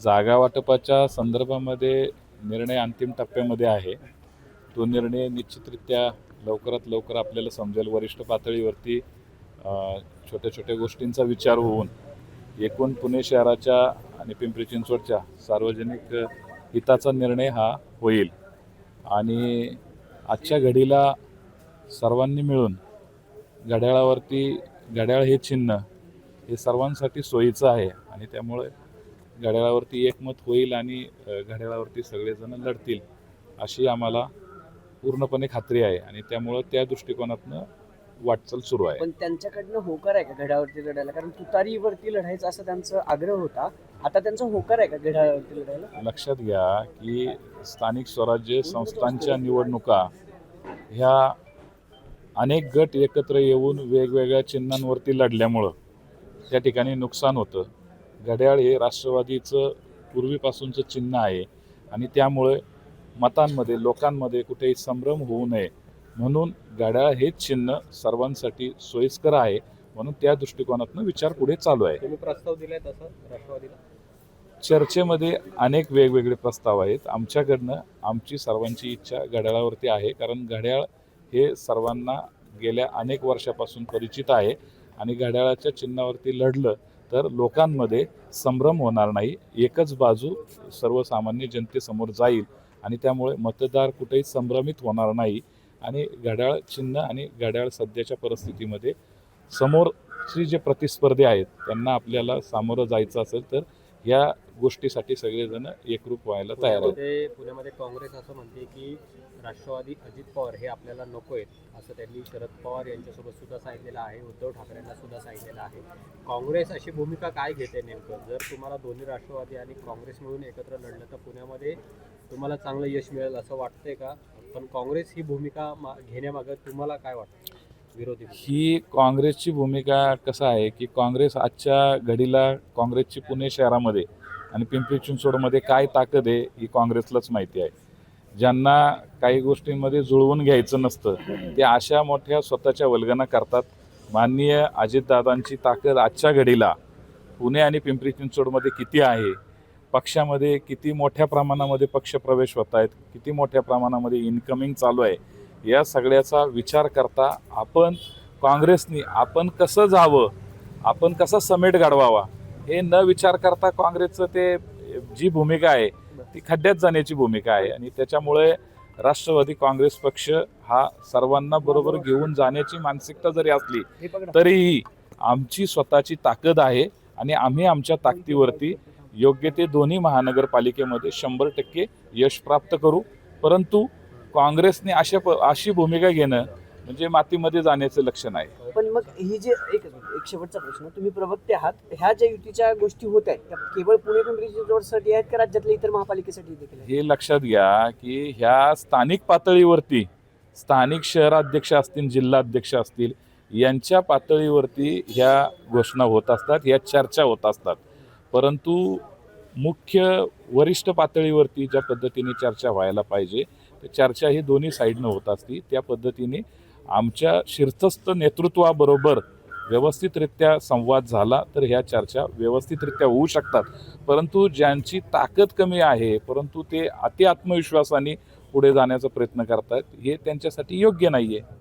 जागा वाटपाच्या संदर्भामध्ये निर्णय अंतिम टप्प्यामध्ये आहे. तो निर्णय निश्चितरित्या लवकरात लवकर आपल्याला समजेल. वरिष्ठ पातळीवरती छोट्या छोट्या गोष्टींचा विचार होऊन एकूण पुणे शहराच्या आणि पिंपरी चिंचवडच्या सार्वजनिक हिताचा निर्णय हा होईल. आणि आजच्या घडीला सर्वांनी मिळून घड्याळावरती घड्याळ हे चिन्ह हे सर्वांसाठी सोयीचं आहे आणि त्यामुळे घड्याळावरती एकमत होईल आणि घड्याळावरती सगळेजण लढतील अशी आम्हाला पूर्णपणे खात्री आहे. आणि त्यामुळं त्या दृष्टिकोनातनं वाटचाल सुरू आहे. पण त्यांच्याकडनं होकार आहे का घड्यावरती लढायला? कारण तुतारीवरती लढायचा असा त्यांचा आग्रह होता. आता त्यांचा होकार आहे का घड्यावरती लढायला? लक्षात घ्या की स्थानिक स्वराज्य संस्थांच्या निवडणुका ह्या अनेक गट एकत्र येऊन वेगवेगळ्या चिन्हांवरती लढल्यामुळं त्या ठिकाणी नुकसान होतं. घड्याळ हे राष्ट्रवादीचं पूर्वीपासूनचं चिन्ह आहे आणि त्यामुळे मतांमध्ये लोकांमध्ये कुठेही संभ्रम होऊ नये. म्हणून घड्याळ हेच चिन्ह सर्वांसाठी सोयीस्कर आहे म्हणून त्या दृष्टिकोनातनं विचार पुढे चालू आहे. तुम्ही प्रस्ताव दिलाय तसा राष्ट्रवादीला? चर्चेमध्ये अनेक वेगवेगळे प्रस्ताव आहेत. आमच्याकडनं आमची सर्वांची इच्छा घड्याळावरती आहे कारण घड्याळ हे सर्वांना गेल्या अनेक वर्षापासून परिचित आहे आणि घड्याळाच्या चिन्हावरती लढलं तर लोकांमध्ये संभ्रम होणार नाही. एकच बाजू सर्वसामान्य जनतेसमोर जाईल आणि त्यामुळे मतदार कुठेही संभ्रमित होणार नाही. आणि घड्याळ चिन्ह आणि घड्याळ सध्याच्या परिस्थितीमध्ये समोरची जे प्रतिस्पर्धी आहेत त्यांना आपल्याला सामोरं जायचं असेल तर या गोष्टीसाठी सगळेजण एकरूप व्हायला तयार आहेत. पुण्यामध्ये काँग्रेस असं म्हणते की राष्ट्रवादी अजित पवार हे आपल्याला नको आहेत असं त्यांनी शरद पवार यांच्यासोबत सुद्धा सांगितलेलं आहे उद्धव ठाकरेंना सुद्धा सांगितलेलं आहे. काँग्रेस अशी भूमिका काय घेते नेमकं? जर तुम्हाला दोन्ही राष्ट्रवादी आणि काँग्रेस मिळून एकत्र लढलं तर पुण्यामध्ये तुम्हाला चांगलं यश मिळेल असं वाटतंय का? पण काँग्रेस ही भूमिका घेण्यामागं तुम्हाला काय वाटतं? विरोधी? ही काँग्रेसची भूमिका कसं आहे की काँग्रेस आजच्या घडीला काँग्रेसची पुणे शहरामध्ये आणि पिंपरी चिंचवडमध्ये काय ताकद आहे ही काँग्रेसलाच माहिती आहे. ज्यांना काही गोष्टींमध्ये जुळवून घ्यायचं नसतं ते अशा मोठ्या स्वतःच्या वल्गना करतात. माननीय अजितदादांची ताकद आजच्या घडीला पुणे आणि पिंपरी चिंचवडमध्ये किती आहे? पक्षामध्ये किती मोठ्या प्रमाणामध्ये पक्षप्रवेश होत आहेत? किती मोठ्या प्रमाणामध्ये इन्कमिंग चालू आहे? या सगळ्याचा विचार करता आपण काँग्रेसनी आपण कसं जावं? आपण कसा समेट गाडवावा हे न विचार करता काँग्रेसचं ते जी भूमिका आहे ती खड्ड्यात जाण्याची भूमिका आहे. आणि त्याच्यामुळे राष्ट्रवादी काँग्रेस पक्ष हा सर्वांना बरोबर घेऊन जाण्याची मानसिकता जरी असली तरीही आमची स्वतःची ताकद आहे आणि आम्ही आमच्या ताकदीवरती योग्य ते दोन्ही महानगरपालिकेमध्ये शंभर टक्के यश प्राप्त करू. परंतु काँग्रेसने अशा अशी भूमिका घेणं म्हणजे मातीमध्ये जाण्याचं लक्षण आहे. पण मग ही जे एक एक शेवटचा प्रश्न तुम्ही प्रवक्ते आहात ह्या ज्या युतीच्या गोष्टी होत आहेत त्या केवळ पुणे पिंपरी चिंचवडसाठी आहेत का राज्यातल्या इतर महापालिकेसाठी देखील आहेत? हे लक्षात घ्या की ह्या स्थानिक पातळीवरती स्थानिक शहराध्यक्ष असतील जिल्हाध्यक्ष असतील यांच्या पातळीवरती ह्या घोषणा होत असतात ह्या चर्चा होत असतात. परंतु मुख्य वरिष्ठ पातळीवरती ज्या पद्धतीने चर्चा व्हायला पाहिजे तर चर्चा ही दोन्ही साईडनं होत असती. त्या पद्धतीने आमच्या शीर्षस्थ नेतृत्वाबरोबर व्यवस्थितरित्या संवाद झाला तर ह्या चर्चा व्यवस्थितरित्या होऊ शकतात. परंतु ज्यांची ताकद कमी आहे परंतु ते अति आत्मविश्वासाने पुढे जाण्याचा प्रयत्न करतात हे त्यांच्यासाठी योग्य नाही आहे